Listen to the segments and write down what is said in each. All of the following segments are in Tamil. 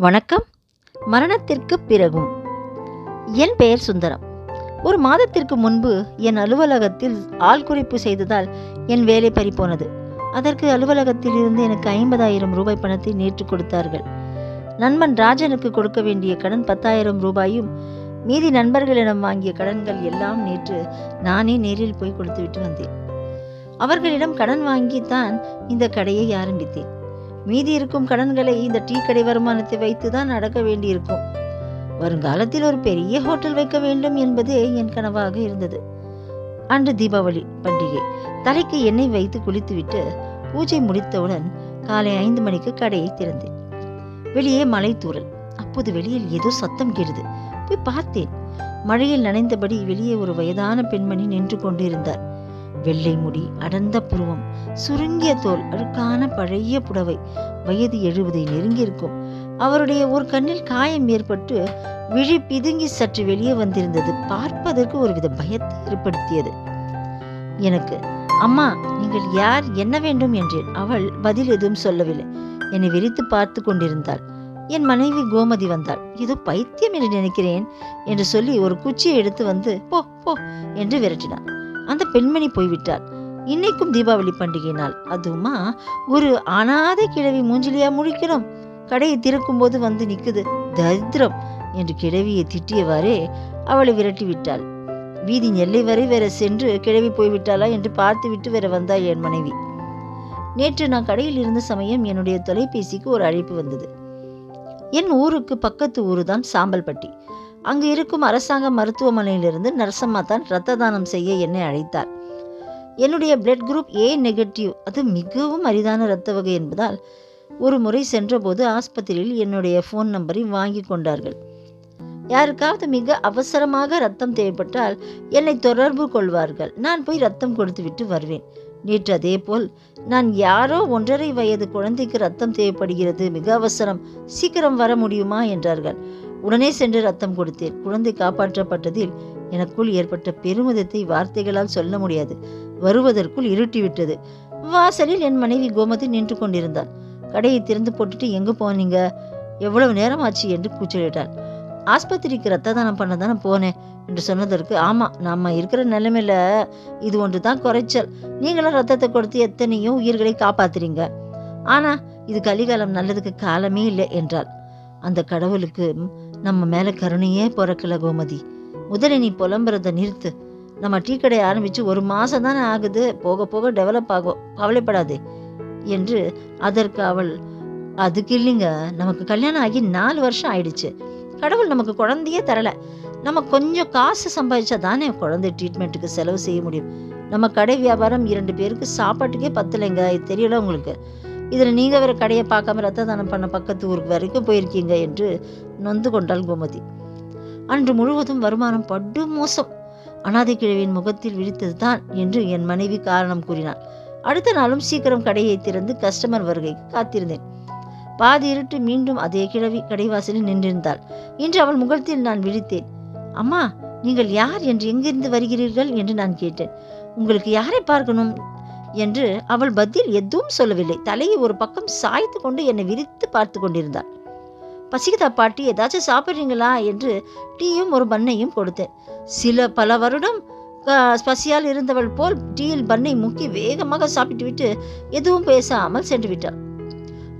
வணக்கம். மரணத்திற்கு பிறகும். என் பெயர் சுந்தரம். ஒரு மாதத்திற்கு முன்பு என் அலுவலகத்தில் ஆள் குறிப்பு செய்ததால் என் வேலை பறிபோனது. அதற்கு அலுவலகத்தில் இருந்து எனக்கு ஐம்பதாயிரம் ரூபாய் பணத்தை நேற்று கொடுத்தார்கள். நண்பன் ராஜனுக்கு கொடுக்க வேண்டிய கடன் பத்தாயிரம் ரூபாயும் மீதி நண்பர்களிடம் வாங்கிய கடன்கள் எல்லாம் நேற்று நானே நேரில் போய் கொடுத்துவிட்டு வந்தேன். அவர்களிடம் கடன் வாங்கித்தான் இந்த கடையை ஆரம்பித்தேன். மீதி இருக்கும் கடன்களை இந்த டீ கடை வருமானத்தை வைத்து தான் அடக்க வேண்டியிருக்கும். வருங்காலத்தில் ஒரு பெரிய ஹோட்டல் வைக்க வேண்டும் என்பதே என் கனவாக இருந்தது. அன்று தீபாவளி பண்டிகை. தலைக்கு எண்ணெய் வைத்து குளித்துவிட்டு பூஜை முடித்தவுடன் காலை ஐந்து மணிக்கு கடையை திறந்தேன். வெளியே மலை தூரல் அப்போது வெளியில் ஏதோ சத்தம் கேட்டது. போய் பார்த்தேன். மழையில் நனைந்தபடி வெளியே ஒரு வயதான பெண்மணி நின்று கொண்டிருந்தார். வெள்ளை முடி அடர்ந்த புருவம் சுருங்கிய தோல் அழுக்கான பழைய புடவை. வயது எழுபதை நெருங்கியிருக்கும். அவருடைய ஒரு கண்ணில் காயம் ஏற்பட்டு விழி பிதுங்கி சற்று வெளியே வந்திருந்தது. பார்ப்பதற்கு ஒருவித பயத்தை ஏற்படுத்தியது. எனக்கு அம்மா நீங்கள் யார்? என்ன வேண்டும்? என்றேன். அவள் பதில் எதுவும் சொல்லவில்லை. என்னை விரித்து பார்த்து கொண்டிருந்தாள். என் மனைவி கோமதி வந்தாள். இது பைத்தியம் என்று நினைக்கிறேன் என்று சொல்லி ஒரு குச்சியை எடுத்து வந்து போ போ என்று விரட்டினாள் அந்த பெண்மணி போய்விட்டாள். இன்னைக்கும் தீபாவளி பண்டிகை நாள் அதுவுமா ஒரு அனாதை கிழவி மூஞ்சிலியா முழிக்கிறோம். கடையை திறக்கும் போது வந்து நிற்குது தரித்திரம்! என்று கிழவியை திட்டியவாறே அவளை விரட்டி விட்டாள். வீதி எல்லை வரை வேற சென்று கிழவி போய்விட்டாளா என்று பார்த்துவிட்டு வேற வந்தா என் மனைவி. நேற்று நான் கடையில் இருந்த சமயம் என்னுடைய தொலைபேசிக்கு ஒரு அழைப்பு வந்தது. என் ஊருக்கு பக்கத்து ஊரு தான் சாம்பல்பட்டி. அங்கு இருக்கும் அரசாங்க மருத்துவமனையிலிருந்து நரசம்மா தான் இரத்த தானம் செய்ய என்னை அழைத்தார். என்னுடைய பிளட் குரூப் ஏ நெகட்டிவ் அது மிகவும் அரிதான இரத்த வகை என்பதால் ஒரு முறை சென்றபோது ஆஸ்பத்திரியில் என்னுடைய ஃபோன் நம்பரை வாங்கி கொண்டார்கள். யாருக்காவது மிக அவசரமாக ரத்தம் தேவைப்பட்டால் என்னை தொடர்பு கொள்வார்கள். நான் போய் ரத்தம் கொடுத்துவிட்டு வருவேன். நேற்று அதேபோல் நான் யாரோ ஒன்றரை வயது குழந்தைக்கு ரத்தம் தேவைப்படுகிறது மிக அவசரம் சீக்கிரம் வர முடியுமா என்றார்கள். உடனே சென்று ரத்தம் கொடுத்தேன். குழந்தை காப்பாற்றப்பட்டதில் எனக்குள் ஏற்பட்ட பெருமிதத்தை வார்த்தைகளால் சொல்ல முடியாது. வருவதற்குள் இருட்டிவிட்டது. வாசலில் என் மனைவி கோமதி நின்று கொண்டிருந்தாள். கடையை திறந்து போட்டுட்டு எங்கே போனீங்க எவ்வளவு நேரம் ஆச்சு என்று கூச்சலிட்டாள். ஆஸ்பத்திரிக்கு ரத்த தானம் பண்ண தானே போனேன் என்று சொன்னதற்கு ஆமாம் நம்ம இருக்கிற நிலைமையில இது ஒன்று தான் குறைச்சல். நீங்களும் ரத்தத்தை கொடுத்து எத்தனையோ உயிர்களை காப்பாத்துறீங்க. ஆனால் இது கலிகாலம் நல்லதுக்கு காலமே இல்லை என்றாள். அந்த கடவுளுக்கு நம்ம மேலே கருணையே பிறக்கல கோமதி. முதல்ல நீ புலம்புறத நிறுத்து. நம்ம டீ கடை ஆரம்பித்து ஒரு மாதம் தானே ஆகுது. போக போக டெவலப் ஆகும் கவலைப்படாதே என்று அதற்கு அவள் அதுக்கு இல்லைங்க. நமக்கு கல்யாணம் ஆகி நாலு வருஷம் ஆயிடுச்சு. கடவுள் நமக்கு குழந்தையே தரல. நம்ம கொஞ்சம் காசு சம்பாதிச்சா தானே குழந்தை ட்ரீட்மெண்ட்டுக்கு செலவு செய்ய முடியும். நம்ம கடை வியாபாரம் இரண்டு பேருக்கு சாப்பாட்டுக்கே பத்தலைங்க. இது தெரியல உங்களுக்கு? இதில் நீங்கள் வேறு கடையை பார்க்காம ரத்த தானம் பண்ண பக்கத்து ஊருக்கு வரைக்கும் போயிருக்கீங்க என்று நொந்து கொண்டாள் கோமதி. அன்று முழுவதும் வருமானம் படு மோசம். அனாதை கிழவியின் முகத்தில் விழித்தது தான் என்று என் மனைவி காரணம் கூறினாள். அடுத்த நாளும் சீக்கிரம் கடையை திறந்து கஸ்டமர் வருகைக்கு காத்திருந்தேன். பாதி இருட்டு மீண்டும் அதே கிழவி கடைவாசலில் நின்றிருந்தாள். இன்று அவள் முகத்தில் நான் விழித்தேன். அம்மா நீங்கள் யார் என்று எங்கிருந்து வருகிறீர்கள் என்று நான் கேட்டேன். உங்களுக்கு யாரை பார்க்கணும்? என்று அவள் பதில் எதுவும் சொல்லவில்லை. தலையை ஒரு பக்கம் சாய்த்து கொண்டு என்னை விரித்து பார்த்து கொண்டிருந்தாள். பசிக்குதா பாட்டி? ஏதாச்சும் சாப்பிட்றீங்களா? என்று டீயும் ஒரு பண்ணையும் கொடுத்தேன். சில பல வருடம் பசியால் இருந்தவள் போல் டீயில் பண்ணை முக்கி வேகமாக சாப்பிட்டு விட்டு எதுவும் பேசாமல் சென்று விட்டாள்.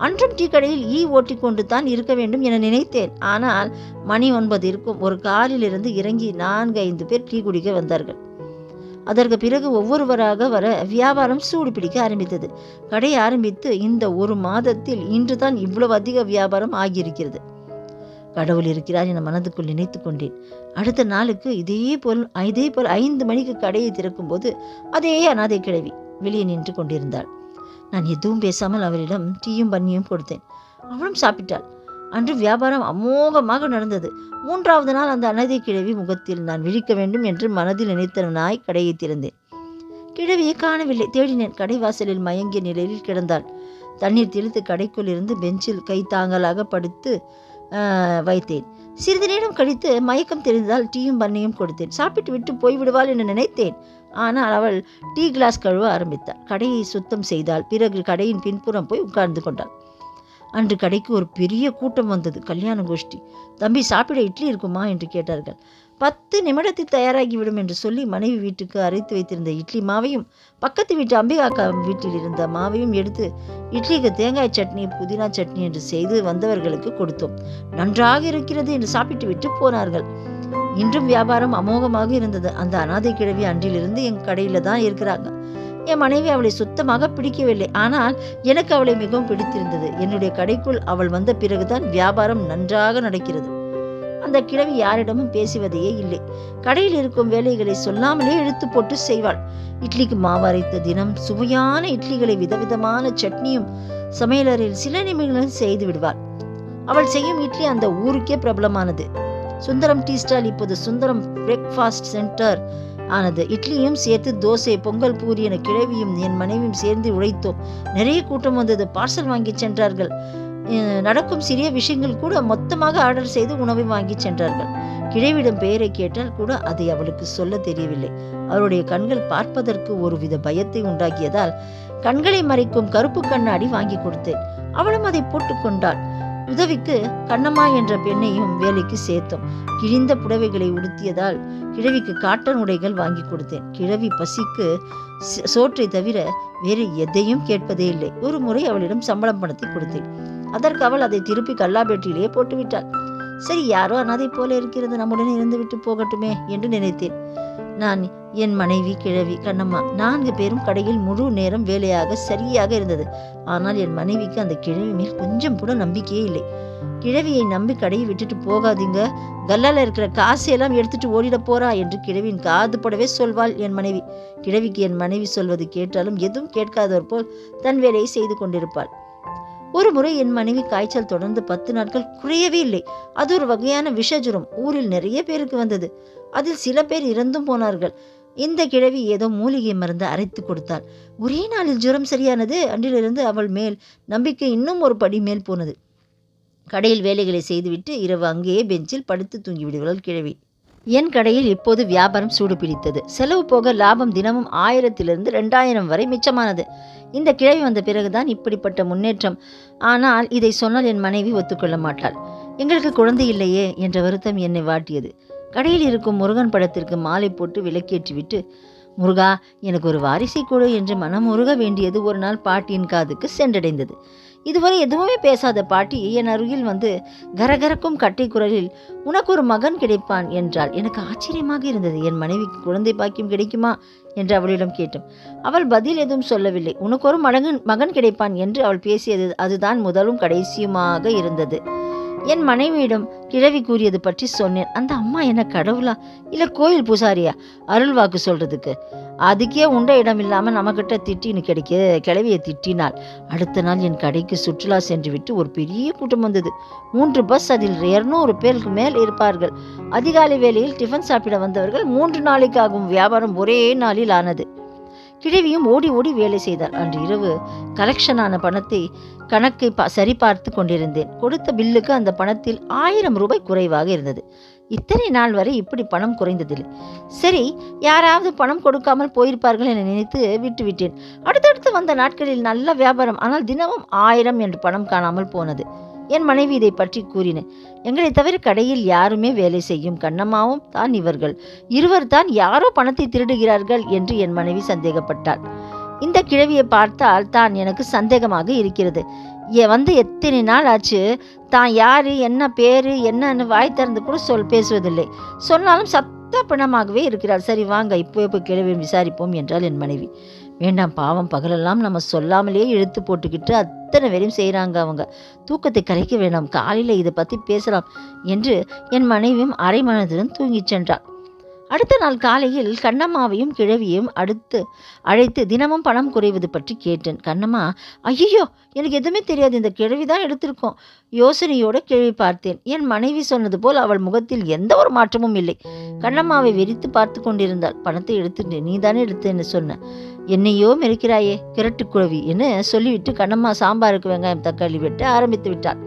அன்றும் டீ கடையில் ஈ ஓட்டி கொண்டு தான் இருக்க வேண்டும் என நினைத்தேன். ஆனால் மணி ஒன்பது இருக்கும். ஒரு காரில் இருந்து இறங்கி நான்கு ஐந்து பேர் டீ குடிக்க வந்தார்கள். அதற்கு பிறகு ஒவ்வொருவராக வர வியாபாரம் சூடு பிடிக்க ஆரம்பித்தது. கடை ஆரம்பித்து இந்த ஒரு மாதத்தில் இன்றுதான் இவ்வளவு அதிக வியாபாரம் ஆகியிருக்கிறது. கடவுள் இருக்கிறார் என மனதுக்குள் நினைத்து கொண்டேன். அடுத்த நாளுக்கு இதே போல் இதே போல் ஐந்து மணிக்கு கடையை திறக்கும்போது அதே அனாதை கிழவி வெளியே நின்று கொண்டிருந்தாள். நான் எதுவும் பேசாமல் அவரிடம் டீயும் பண்ணியும் கொடுத்தேன். அவளும் சாப்பிட்டாள். அன்று வியாபாரம் அமோகமாக நடந்தது. மூன்றாவது நாள் அந்த அனதி கிழவி முகத்தில் நான் விழிக்க வேண்டும் என்று மனதில் நினைத்தவனாய் கடையை திறந்தேன். கிழவியை காணவில்லை. தேடினேன். கடை வாசலில் மயங்கிய நிலையில் கிடந்தாள். தண்ணீர் தெளித்து கடைக்குள் இருந்து பெஞ்சில் கை தாங்கலாக படுத்து வைத்தேன். சிறிது நேரம் கழித்து மயக்கம் தெரிந்ததால் டீயும் பண்ணையும் கொடுத்தேன். சாப்பிட்டு விட்டு போய்விடுவாள் என்று நினைத்தேன். ஆனால் அவள் டீ கிளாஸ் கழுவ ஆரம்பித்தாள். கடையை சுத்தம் செய்தாள். பிறகு கடையின் பின்புறம் போய் உட்கார்ந்து கொண்டாள். அன்று கடைக்கு ஒரு பெரிய கூட்டம் வந்தது கல்யாண கோஷ்டி. தம்பி சாப்பிட இட்லி இருக்குமா? என்று கேட்டார்கள். பத்து நிமிடத்தில் தயாராகிவிடும் என்று சொல்லி மனைவி வீட்டுக்கு அரைத்து வைத்திருந்த இட்லி மாவையும் பக்கத்து வீட்டு அம்பிகாக்கா வீட்டில் இருந்த மாவையும் எடுத்து இட்லிக்கு தேங்காய் சட்னி புதினா சட்னி என்று செய்து வந்தவர்களுக்கு கொடுத்தோம். நன்றாக இருக்கிறது என்று சாப்பிட்டு விட்டு போனார்கள். இன்றும் வியாபாரம் அமோகமாக இருந்தது. அந்த அனாதை கிழவி அன்றிலிருந்து எங்கள் கடையில் தான் இருக்கிறாங்க. என் மனைவி அவளை சுத்தமாக பிடிக்கவில்லை. ஆனால் எனக்கு அவளை மிகவும் பிடித்திருந்தது. என்னுடைய கடைக்குள் அவள் வந்த பிறகுதான் வியாபாரம் நன்றாக நடக்கிறது. அந்த கிழவி யாரிடமும் பேசுவதையே இல்லை. கடையில் இருக்கும் வேலைகளை சொல்லாமலே இழுத்து போட்டு செய்வாள். இட்லிக்கு மாவரைத்த தினம் சுவையான இட்லிகளை விதவிதமான சட்னியும் சமையலறையில் சில நிமிடங்களும் செய்து விடுவாள். அவள் செய்யும் இட்லி அந்த ஊருக்கே பிரபலமானது. சுந்தரம் டீ ஸ்டால் இப்போது சுந்தரம் பிரேக்ஃபாஸ்ட் சென்டர் ஆனது. இட்லியும் சேர்த்து தோசை பொங்கல் பூரி என கிழவியும் என் மனைவியும் சேர்ந்து உழைத்தோம். நிறைய கூட்டம் வந்தது. பார்சல் வாங்கி சென்றார்கள். நடக்கும் சிறிய விஷயங்கள் கூட மொத்தமாக ஆர்டர் செய்து உணவை வாங்கி சென்றார்கள். கிழவிடம் பெயரை கேட்டால் கூட அதை அவளுக்கு சொல்ல தெரியவில்லை. அவருடைய கண்கள் பார்ப்பதற்கு ஒருவித பயத்தை உண்டாக்கியதால் கண்களை மறைக்கும் கருப்பு கண்ணாடி வாங்கி கொடுத்தேன். அவளும் அதை போட்டுக்கொண்டாள் உதவிக்கு கண்ணம்மா என்ற பெண்ணையும் வேலைக்கு சேர்த்தோம். கிழிந்த புடவைகளை உடுத்தியதால் கிழவிக்கு காட்டன் உடைகள் வாங்கி கொடுத்தேன். கிழவி பசிக்கு ச- சோற்றை தவிர வேறு எதையும் கேட்பதே இல்லை. ஒரு முறை அவளிடம் சம்பளம் பணத்தை கொடுத்தேன். அதற்கு அவள் அதை திருப்பி கல்லாபேட்டியிலேயே போட்டுவிட்டாள். சரி யாரோ அனாதை போல இருக்கிறது. நம்முடன் இருந்து விட்டு போகட்டுமே என்று நினைத்தேன். நான் என் மனைவி கிழவி கண்ணம்மா. நான்கு பேரும் கடையில் முழு நேரம் வேலையாக சரியாக இருந்தது. ஆனால் என் மனைவிக்கு அந்த கிழவி மேல் கொஞ்சம் கூட நம்பிக்கையே இல்லை. கிழவியை நம்பி கடையை விட்டுட்டு போகாதீங்க. கல்லால இருக்கிற காசையெல்லாம் எடுத்துட்டு ஓடிட போறா என்று கிழவியின் காது படவே சொல்வாள் என் மனைவி. கிழவிக்கு என் மனைவி சொல்வது கேட்டாலும் எதுவும் கேட்காதவர் போல் தன் வேலையை செய்து கொண்டிருப்பாள். ஒரு முறை என் மனைவி காய்ச்சல் தொடர்ந்து பத்து நாட்கள் குறையவே இல்லை. அது ஒரு வகையான விஷஜுரம். ஊரில் நிறைய பேருக்கு வந்தது. அதில் சில பேர் இறந்தும் போனார்கள். இந்த கிழவி ஏதோ மூலிகை மருந்து அரைத்து கொடுத்தாள். ஒரே நாளில் ஜுரம் சரியானது. அன்றிலிருந்து அவள் மேல் நம்பிக்கை இன்னும் ஒரு படி மேல் போனது. கடையில் வேலைகளை செய்துவிட்டு இரவு அங்கேயே பெஞ்சில் படுத்து தூங்கிவிடுவாள் கிழவி. என் கடையில் இப்போது வியாபாரம் சூடு பிடித்தது செலவு போக லாபம் தினமும் ஆயிரத்திலிருந்து ரெண்டாயிரம் வரை மிச்சமானது. இந்த கிழவி வந்த பிறகுதான் இப்படிப்பட்ட முன்னேற்றம். ஆனால் இதை சொன்னால் என் மனைவி ஒத்துக்கொள்ள மாட்டாள். எங்களுக்கு குழந்தை இல்லையே என்ற வருத்தம் என்னை வாட்டியது. கடையில் இருக்கும் முருகன் படத்திற்கு மாலை போட்டு விலக்கேற்றிவிட்டு முருகா எனக்கு ஒரு வாரிசை கொடு என்று மனமுருக வேண்டியது ஒரு நாள் பாட்டியின் காதுக்கு சென்றடைந்தது. இதுவரை எதுவுமே பேசாத பாட்டி என் அருகில் வந்து கரகரக்கும் கட்டை குரலில் உனக்கு ஒரு மகன் கிடைப்பான் என்றாள். எனக்கு ஆச்சரியமாக இருந்தது. என் மனைவிக்கு குழந்தை பாக்கியம் கிடைக்குமா? என்று அவளிடம் கேட்டோம் அவள் பதில் எதுவும் சொல்லவில்லை. உனக்கு ஒரு மகன் மகன் கிடைப்பான் என்று அவள் பேசியது அதுதான் முதலும் கடைசியுமாக இருந்தது. என் மனைவியிடம் கிழவி கூறியது பற்றி சொன்னேன். அந்த அம்மா என்ன கடவுளா? இல்ல கோயில் பூசாரியா? அருள் வாக்கு சொல்றதுக்கு. அதுக்கே உண்ட இடம் இல்லாம நம்மக்கிட்ட திட்டின்னு கிடைக்க கிழவியை திட்டினாள். அடுத்த நாள் என் கடைக்கு சுற்றுலா சென்று விட்டு ஒரு பெரிய கூட்டம் வந்தது. மூன்று பஸ் அதில் இருநூறு பேருக்கு மேல் இருப்பார்கள். அதிகாலை வேளையில் டிஃபன் சாப்பிட வந்தவர்கள் மூன்று நாளைக்கு ஆகும் வியாபாரம் ஒரே நாளில் ஆனது. கிழவியும் ஓடி ஓடி வேலை செய்தார். அன்று இரவு கலெக்ஷனான பணத்தை கணக்கை பா சரி பார்த்து கொண்டிருந்தேன். கொடுத்த பில்லுக்கு அந்த பணத்தில் ஆயிரம் ரூபாய் குறைவாக இருந்தது. இத்தனை நாள் வரை இப்படி பணம் குறைந்ததில்லை. சரி யாராவது பணம் கொடுக்காமல் போயிருப்பார்கள் என நினைத்து விட்டு விட்டேன் அடுத்தடுத்து வந்த நாட்களில் நல்ல வியாபாரம் ஆனால் தினமும் ஆயிரம் என்று பணம் காணாமல் போனது. என் மனைவி இதை பற்றி கூறினேன் எங்களை தவிர கடையில் யாருமே வேலை செய்யும் கண்ணம்மாவும் தான் இவர்கள். இருவர் தான் யாரோ பணத்தை திருடுகிறார்கள் என்று என் மனைவி சந்தேகப்பட்டாள். இந்த கிழவியை பார்த்தால் தான் எனக்கு சந்தேகமாக இருக்கிறது. ஏ வந்து எத்தனை நாள் ஆச்சு? தான் யார் என்ன பேர் என்னன்னு வாய் திறந்து கூட சொல் பேசுவதில்லை. சொன்னாலும் சத்த பிணமாகவே இருக்கிறாள். சரி வாங்க இப்போ இப்போ கிழவியும் விசாரிப்போம் என்றால் என் மனைவி. வேண்டாம் பாவம் பகலெல்லாம் நம்ம சொல்லாமலே இழுத்து போட்டுக்கிட்டு அத்தனை பேரையும் செய்கிறாங்க அவங்க. தூக்கத்தை கலைக்க வேண்டாம் காலையில் இதை பற்றி பேசலாம் என்று என் மனைவியும் அரை மனதுடன் தூங்கிச் சென்றாள். அடுத்த நாள் காலையில் கண்ணம்மாவையும் கிழவியும் அடுத்து அழைத்து தினமும் பணம் குறைவது பற்றி கேட்டேன். கண்ணம்மா ஐயோ எனக்கு எதுவுமே தெரியாது இந்த கிழவி தான் எடுத்திருக்கோம். யோசனையோடு கிழவி பார்த்தேன். என் மனைவி சொன்னது போல் அவள் முகத்தில் எந்த ஒரு மாற்றமும் இல்லை. கண்ணம்மாவை வெறித்து பார்த்து கொண்டிருந்தாள். பணத்தை எடுத்துட்டு நீ தானே எடுத்தேன்னு சொன்ன. என்னையோ மெருக்கிறாயே கிரட்டு குழவி என்று சொல்லிவிட்டு கண்ணம்மா சாம்பாருக்கு வெங்காயம் தக்காளி வெட்ட ஆரம்பித்து விட்டாள்.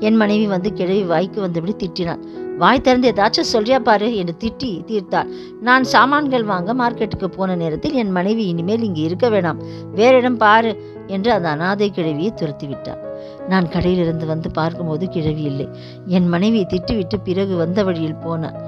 என் மனைவி வந்து கிழவி வாய்க்கு வந்தபடி திட்டினாள். வாய் திறந்து ஏதாச்சும் சொல்றியா பாரு என்று திட்டி தீர்த்தாள். நான் சாமான்கள் வாங்க மார்க்கெட்டுக்கு போன நேரத்தில் என் மனைவி இனிமேல் இங்கே இருக்க வேணாம். வேற இடம் பாரு என்று அந்த அனாதை கிழவியை துரத்தி விட்டாள். நான் கடையிலிருந்து வந்து பார்க்கும்போது கிழவி இல்லை. என் மனைவியை திட்டுவிட்டு பிறகு வந்த வழியில் போனான்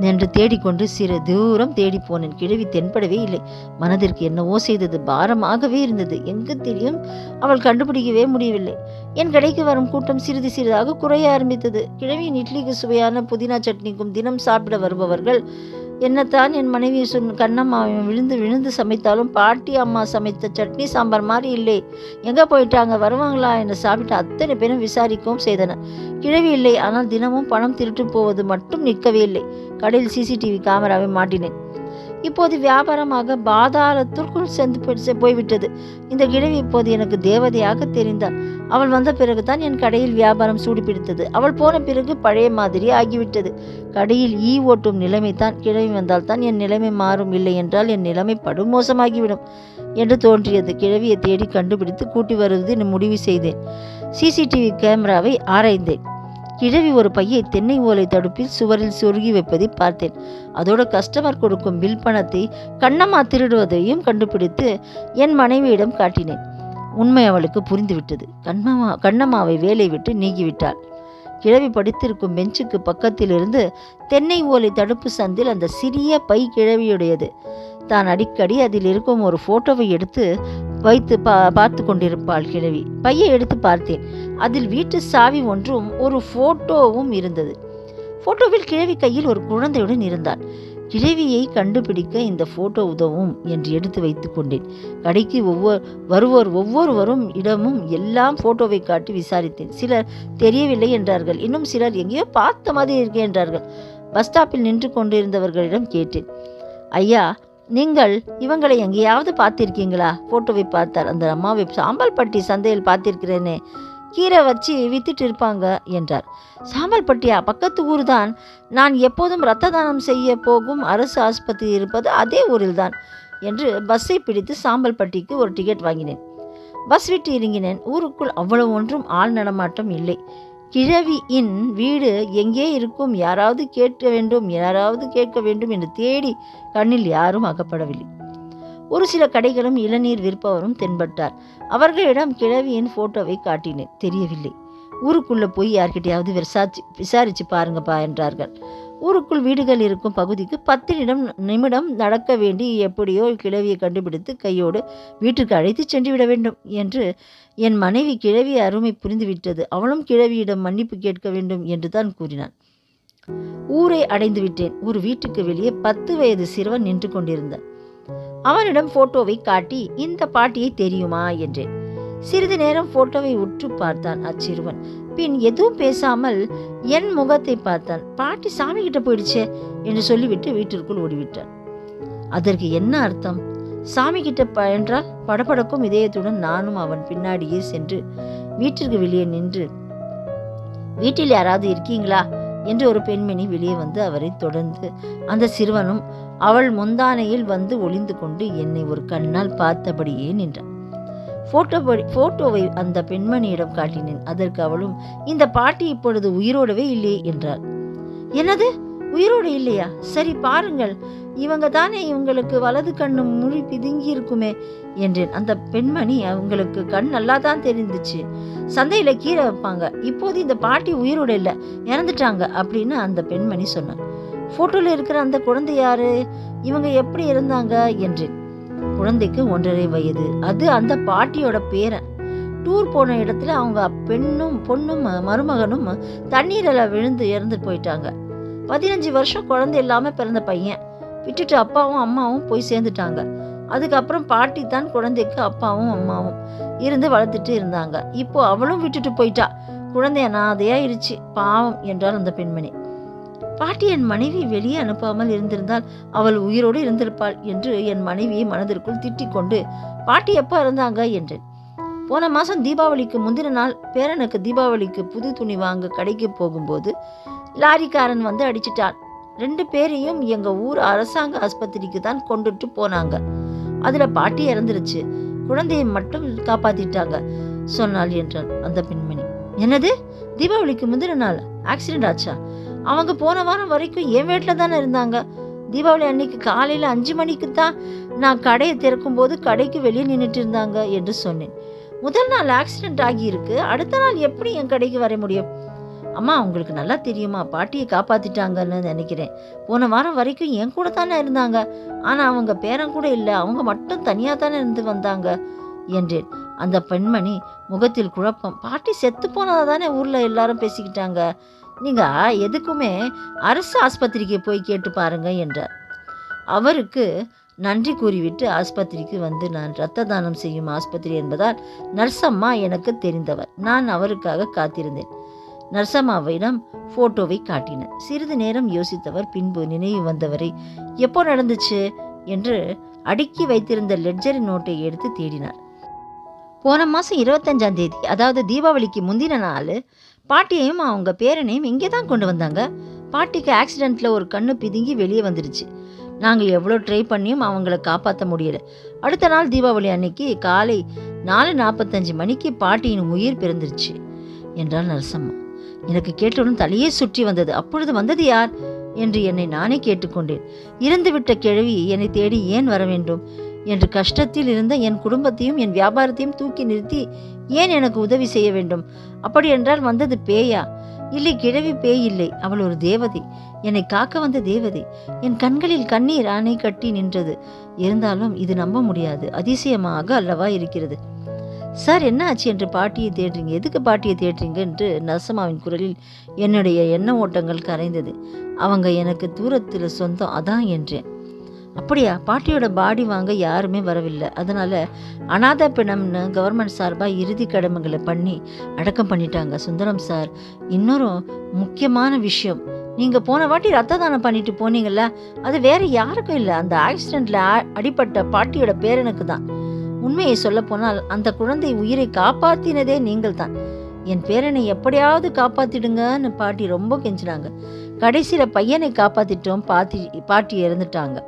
என்று தேடிக்கொண்டு சிறு தூரம் தேடி போனேன் கிழவி தென்படவே இல்லை. மனதிற்கு என்னவோ செய்தது பாரமாகவே இருந்தது. எங்கு தெரியும்? அவள் கண்டுபிடிக்கவே முடியவில்லை. என் கடைக்கு வரும் கூட்டம் சிறிது சிறிதாக குறைய ஆரம்பித்தது. கிழவியின் இட்லிக்கு சுவையான புதினா சட்னிக்கும் தினம் சாப்பிட வருபவர்கள் என்னத்தான் என் மனைவி சொன் கண்ணம்மா விழுந்து விழுந்து சமைத்தாலும் பாட்டி அம்மா சமைத்த சட்னி சாம்பார் மாதிரி இல்லை. எங்கே போயிட்டாங்க? வருவாங்களா? என்று சாப்பிட்டு அத்தனை பேரும் விசாரிக்கவும் செய்தனர் கிழவி இல்லை. ஆனால் தினமும் பணம் திருட்டு போவது மட்டும் நிற்கவே இல்லை. கடையில் சிசிடிவி கேமராவை மாட்டினேன். இப்போது வியாபாரமாக பாதாளத்திற்குள் சென்று போய் செ- போய்விட்டது. இந்த கிழவி இப்போது எனக்கு தேவதையாக தெரிந்தாள். அவள் வந்த பிறகுதான் என் கடையில் வியாபாரம் சூடுபிடித்தது. அவள் போன பிறகு பழைய மாதிரி ஆகிவிட்டது. கடையில் ஈ ஓட்டும் நிலைமை தான் கிழவி வந்தால் தான் என் நிலைமை மாறும். இல்லை என்றால் என் நிலைமை படுமோசமாகிவிடும் என்று தோன்றியது. கிழவியை தேடி கண்டுபிடித்து கூட்டி வருவது முடிவு செய்தேன். சிசிடிவி கேமராவை ஆராய்ந்தேன். கிழவி ஒரு பையை தென்னை ஓலை தடுப்பில் சுவரில் சொருகி வைப்பதை பார்த்தேன். அதோட கஸ்டமர் கொடுக்கும் பில் பணத்தை கண்ணம்மா திருடுவதையும் கண்டுபிடித்து என் மனைவியிடம் காட்டினேன். உண்மை அவளுக்கு புரிந்துவிட்டது. கண்ணம்மா கண்ணம்மாவை வேலை விட்டு நீங்கிவிட்டாள். கிழவி படித்திருக்கும் பெஞ்சுக்கு பக்கத்திலிருந்து தென்னை ஓலை தடுப்பு சந்தில் அந்த சிறிய பை கிழவியுடையது. தான் அடிக்கடி அதில் இருக்கும் ஒரு போட்டோவை எடுத்து வைத்து பா பார்த்து கொண்டிருப்பாள் கிழவி. பையை எடுத்து பார்த்தேன். அதில் வீட்டு சாவி ஒன்றும் ஒரு போட்டோவும் இருந்தது. போட்டோவில் கிழவி கையில் ஒரு குழந்தையுடன் இருந்தாள். கிழவியை கண்டுபிடிக்க இந்த போட்டோ உதவும் என்று எடுத்து வைத்து கொண்டேன். கடைக்கு ஒவ்வொரு வருவோர் ஒவ்வொருவரும் இடமும் எல்லாம் போட்டோவை காட்டி விசாரித்தேன். சிலர் தெரியவில்லை என்றார்கள். இன்னும் சிலர் எங்கேயோ பார்த்த மாதிரி இருக்கே என்றார்கள். பஸ் ஸ்டாப்பில் நின்று கொண்டிருந்தவர்களிடம் கேட்டேன். ஐயா நீங்கள் இவங்களை எங்கேயாவது பார்த்திருக்கீங்களா? போட்டோவை பார்த்தார் அந்த அம்மாவை சாம்பல்பட்டி சந்தையில் பார்த்திருக்கிறேனே. கீரை வச்சு வித்துட்டு இருப்பாங்க என்றார். சாம்பல்பட்டியா பக்கத்து ஊர் தான் நான் எப்போதும் இரத்த தானம் செய்ய போகும் அரசு ஆஸ்பத்திரி இருப்பது அதே ஊரில்தான் என்று பஸ்ஸை பிடித்து சாம்பல்பட்டிக்கு ஒரு டிக்கெட் வாங்கினேன். பஸ் விட்டு இறங்கினேன். ஊருக்குள் அவ்வளவு ஒன்றும் ஆள் நடமாட்டம் இல்லை. கிழவியின் வீடு எங்கே இருக்கும்? யாராவது கேட்க வேண்டும் யாராவது கேட்க வேண்டும் என்று தேடி கண்ணில் யாரும் அகப்படவில்லை. ஒரு சில கடைகளும் இளநீர் விற்பவரும் தென்பட்டார். அவர்களிடம் கிழவியின் போட்டோவை காட்டினேன். தெரியவில்லை. ஊருக்குள்ள போய் யார்கிட்டயாவது விசாரிச்சு விசாரிச்சு பாருங்கப்பா என்றார்கள். ஊருக்குள் வீடுகள் இருக்கும் பகுதிக்கு பத்து நிமிடம் நிமிடம் நடக்க வேண்டி எப்படியோ கிழவியை கண்டுபிடித்து கையோடு வீட்டுக்கு அழைத்து சென்று விட வேண்டும் என்று என் மனைவி கிழவி அருமை புரிந்துவிட்டது. அவளும் கிழவியிடம் மன்னிப்பு கேட்க வேண்டும் என்று தான் கூறினான் ஊரை அடைந்து விட்டேன். ஒரு வீட்டுக்கு வெளியே பத்து வயது சிறுவன் நின்று கொண்டிருந்தான். அவனிடம் போட்டோவை காட்டி இந்த பாட்டியை தெரியுமா? என்றேன். சிறிது நேரம் போட்டோவை உற்று பார்த்தான் அச்சிறுவன். பின் எதுவும் பேசாமல் என் முகத்தை பார்த்தான். பாட்டி சாமி கிட்ட போயிடுச்சே என்று சொல்லிவிட்டு வீட்டிற்குள் ஓடிவிட்டான் அதற்கு என்ன அர்த்தம்? சாமி கிட்ட என்றால் படபடக்கும் இதயத்துடன் நானும் அவன் பின்னாடியே சென்று வீட்டிற்கு வெளியே நின்று வீட்டில் யாராவது இருக்கீங்களா? என்று ஒரு பெண்மணி வெளியே வந்து அவரை தொடர்ந்து அந்த சிறுவனும் அவள் முந்தானையில் வந்து ஒளிந்து கொண்டு என்னை ஒரு கண்ணால் பார்த்தபடியே நின்றான். போட்டோ போட்டோவை அந்த பெண்மணியிடம் காட்டினேன். அதற்கு அவளும் இந்த பாட்டி இப்பொழுது உயிரோடவே இல்லையே என்றாள். என்னது? உயிரோடு இல்லையா? சரி பாருங்கள். இவங்க தானே இவங்களுக்கு வலது கண்ணு முழி பிதுங்கி இருக்குமே என்றேன். அந்த பெண்மணி அவங்களுக்கு கண் நல்லா தான் தெரிந்துச்சு. சந்தையில் கீரை வைப்பாங்க. இப்போது இந்த பாட்டி உயிரோட இல்லை இறந்துட்டாங்க அப்படின்னு அந்த பெண்மணி சொன்னார் ஃபோட்டோவில் இருக்கிற அந்த குழந்தை யாரு? இவங்க எப்படி இருந்தாங்க என்றேன். குழந்தைக்கு ஒன்றரை வயது. அது அந்த பாட்டியோட பேரன் டூர் போன இடத்துல அவங்க பெண்ணும் பொண்ணும் மருமகனும் தண்ணீரில் விழுந்து இறந்து போயிட்டாங்க. பதினஞ்சு வருஷம் குழந்தை இல்லாமல் பிறந்த பையன். விட்டுட்டு அப்பாவும் அம்மாவும் போய் சேர்ந்துட்டாங்க. அதுக்கப்புறம் பாட்டி தான் குழந்தைக்கு அப்பாவும் அம்மாவும் இருந்து வளர்த்துட்டு இருந்தாங்க. இப்போ அவளும் விட்டுட்டு போயிட்டா. குழந்தை அனாதையாயிருச்சு. பாவம் என்றார் அந்த பெண்மணி. பாட்டி என் மனைவி வெளியே அனுப்பாமல் இருந்திருந்தால் அவள் உயிரோடு இருந்திருப்பாள் என்று என் மனைவியை மனதிற்குள் திட்டிக் கொண்டு பாட்டி எப்போ இருந்தாங்க? என்றேன். போன மாதம் தீபாவளிக்கு முந்தின நாள் பேரனுக்கு தீபாவளிக்கு புது துணி வாங்க கடைக்கு போகும்போது லாரிக்காரன் வந்து அடிச்சிட்டான். ரெண்டு பேரையும் எங்கள் ஊர் அரசாங்க ஆஸ்பத்திரிக்கு தான் கொண்டுட்டு போனாங்க. அதில் பாட்டி இறந்துருச்சு. குழந்தையை மட்டும் காப்பாத்திட்டாங்க சொன்னாள் என்றாள் அந்த பெண்மணி. என்னது? தீபாவளிக்கு முந்தின நாள்? ஆக்சிடென்ட் ஆச்சா? அவங்க போன வாரம் வரைக்கும் என் வீட்டில் தானே இருந்தாங்க. தீபாவளி அன்னைக்கு காலையில் அஞ்சு மணிக்கு தான் நான் கடையை திறக்கும் போது கடைக்கு வெளியே நின்றுட்டு இருந்தாங்க என்று சொன்னேன். முதல் நாள் ஆக்சிடென்ட் ஆகியிருக்கு. அடுத்த நாள் எப்படி என் கடைக்கு வர முடியும்? அம்மா உங்களுக்கு நல்லா தெரியுமா? பாட்டியை காப்பாற்றிட்டாங்கன்னு நினைக்கிறேன். போன வாரம் வரைக்கும் என் கூட தானே இருந்தாங்க. ஆனால் அவங்க பேரன் கூட இல்லை. அவங்க மட்டும் தனியாக தானே இருந்து வந்தாங்க என்றேன். அந்த பெண்மணி முகத்தில் குழப்பம். பாட்டி செத்து போனதாக தானே ஊரில் எல்லாரும் பேசிக்கிட்டாங்க? நீங்கள் எதுக்குமே அரசு ஆஸ்பத்திரிக்கு போய் கேட்டு பாருங்க என்றார். அவருக்கு நன்றி கூறிவிட்டு ஆஸ்பத்திரிக்கு வந்து நான் இரத்த தானம் செய்யும் ஆஸ்பத்திரி என்பதால் நர்சம்மா எனக்கு தெரிந்தவர். நான் அவருக்காக காத்திருந்தேன். நர்சம்மாவிடம் ஃபோட்டோவை காட்டினேன் சிறிது நேரம் யோசித்தவர் பின்பு நினைவு வந்தவரை எப்போ நடந்துச்சு? என்று அடுக்கி வைத்திருந்த லெட்ஜரி நோட்டை எடுத்து தேடினார். போன மாதம் இருபத்தஞ்சாம் தேதி அதாவது தீபாவளிக்கு முந்தின நாள் பாட்டியையும் அவங்க பேரனையும் இங்கே தான் கொண்டு வந்தாங்க. பாட்டிக்கு ஆக்சிடெண்ட்டில் ஒரு கண்ணு பிதுங்கி வெளியே வந்துடுச்சு நாங்கள் எவ்வளோ ட்ரை பண்ணியும் அவங்கள காப்பாற்ற முடியல. அடுத்த நாள் தீபாவளி அன்னைக்கு காலை நாலு நாற்பத்தஞ்சு மணிக்கு பாட்டியின் உயிர் பிறந்துருச்சு. என்றாள் நரசம்மா. எனக்கு கேட்டவுடன் தலையே சுற்றி வந்தது. அப்பொழுது வந்தது யார்? என்று என்னை நானே கேட்டுக்கொண்டேன். இறந்துவிட்ட கிழவி என்னை தேடி ஏன் வர வேண்டும்? என்று கஷ்டத்தில் இருந்த என் குடும்பத்தையும் என் வியாபாரத்தையும் தூக்கி நிறுத்தி ஏன் எனக்கு உதவி செய்ய வேண்டும்? அப்படி என்றால் வந்தது பேயா? இல்லை கிழவி பேய் இல்லை. அவள் ஒரு தேவதை. என்னை காக்க வந்த தேவதை. என் கண்களில் கண்ணீர் அணை கட்டி நின்றது. இருந்தாலும் இது நம்ப முடியாது. அதிசயமாக அல்லவா இருக்கிறது. சார் என்ன ஆச்சு? என்று பாட்டியை தேடுறீங்க. எதுக்கு பாட்டியை தேடுறீங்க? என்று நரசம்மாவின் குரலில் என்னுடைய எண்ண ஓட்டங்கள் கரைந்தது. அவங்க எனக்கு தூரத்தில் சொந்தம். அதான் என்றேன். அப்படியா? பாட்டியோட பாடி வாங்க யாருமே வரவில்லை. அதனால அனாதை பிணம்னு கவர்மெண்ட் சார்பாக இறுதி கடமைகளை பண்ணி அடக்கம் பண்ணிட்டாங்க சுந்தரம் சார். இன்னொரு முக்கியமான விஷயம். நீங்கள் போன வாட்டி ரத்த தானம் பண்ணிட்டு போனீங்கல்ல அது வேற யாருக்கும் இல்லை. அந்த ஆக்சிடெண்ட்ல அடிப்பட்ட பாட்டியோட பேரனுக்கு தான். உண்மையை சொல்ல போனால் அந்த குழந்தை உயிரை காப்பாத்தினதே நீங்கள் தான் என் பேரனை எப்படியாவது காப்பாத்திடுங்கன்னு பாட்டி ரொம்ப கெஞ்சினாங்க. கடைசியில் பையனை காப்பாத்திட்டோம் பாட்டி பாட்டி இறந்துட்டாங்க.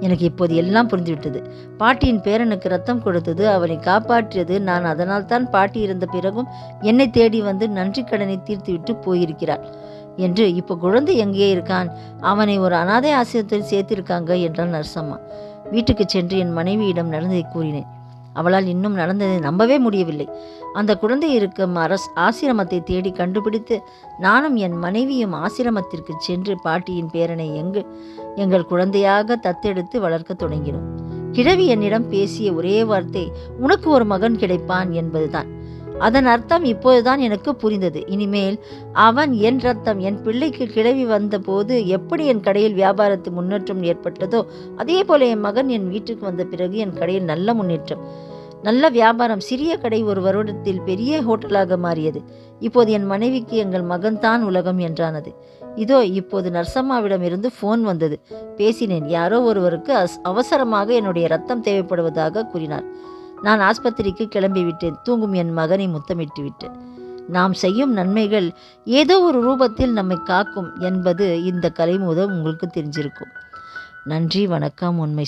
எனக்கு இப்போது எல்லாம் புரிந்துவிட்டது. பாட்டியின் பேரனுக்கு ரத்தம் கொடுத்தது அவனை காப்பாற்றியது. நான் அதனால் தான் பாட்டி இருந்த பிறகும் என்னை தேடி வந்து நன்றி கடனை தீர்த்துவிட்டு போயிருக்கிறாள் என்று இப்போ குழந்தை எங்கே இருக்கான். அவனை ஒரு அனாதை ஆசிரியத்தில் சேர்த்திருக்காங்க என்றான் நரசம்மா. வீட்டுக்கு சென்று என் மனைவியிடம் நடந்ததை கூறினேன். அவளால் இன்னும் நடந்ததை நம்பவே முடியவில்லை. அந்த குழந்தை இருக்கும் அரஸ் ஆசிரமத்தை தேடி கண்டுபிடித்து நானும் என் மனைவியும் ஆசிரமத்திற்கு சென்று பாட்டியின் பேரனை எங்கு எங்கள் குழந்தையாக தத்தெடுத்து வளர்க்க தொடங்கினோம். கிழவி என்னிடம் பேசிய ஒரே வார்த்தை உனக்கு ஒரு மகன் கிடைப்பான் என்பதுதான். அதன் அர்த்தம் இப்போதுதான் எனக்கு புரிந்தது. இனிமேல் அவன் என் ரத்தம் என் பிள்ளைக்கு கிளவி வந்தபோது எப்படி என் கடையில் வியாபாரத்து முன்னேற்றம் ஏற்பட்டதோ அதே போல என் மகன் என் வீட்டுக்கு வந்த பிறகு என் கடையில் நல்ல முன்னேற்றம். நல்ல வியாபாரம் சிறிய கடை ஒரு வருடத்தில் பெரிய ஹோட்டலாக மாறியது. இப்போது என் மனைவிக்கு எங்கள் மகன்தான் உலகம் என்றானது. இதோ இப்போது நர்சம்மாவிடம் இருந்து ஃபோன் வந்தது. பேசினேன். யாரோ ஒருவருக்கு அஸ் அவசரமாக என்னுடைய ரத்தம் தேவைப்படுவதாக கூறினார். நான் ஆஸ்பத்திரிக்கு கிளம்பிவிட்டேன் தூங்கும் என் மகனை முத்தமிட்டு விட்டேன். நாம் செய்யும் நன்மைகள் ஏதோ ஒரு ரூபத்தில் நம்மை காக்கும் என்பது இந்த கலை முதல் உங்களுக்கு தெரிஞ்சிருக்கும். நன்றி வணக்கம் உண்மை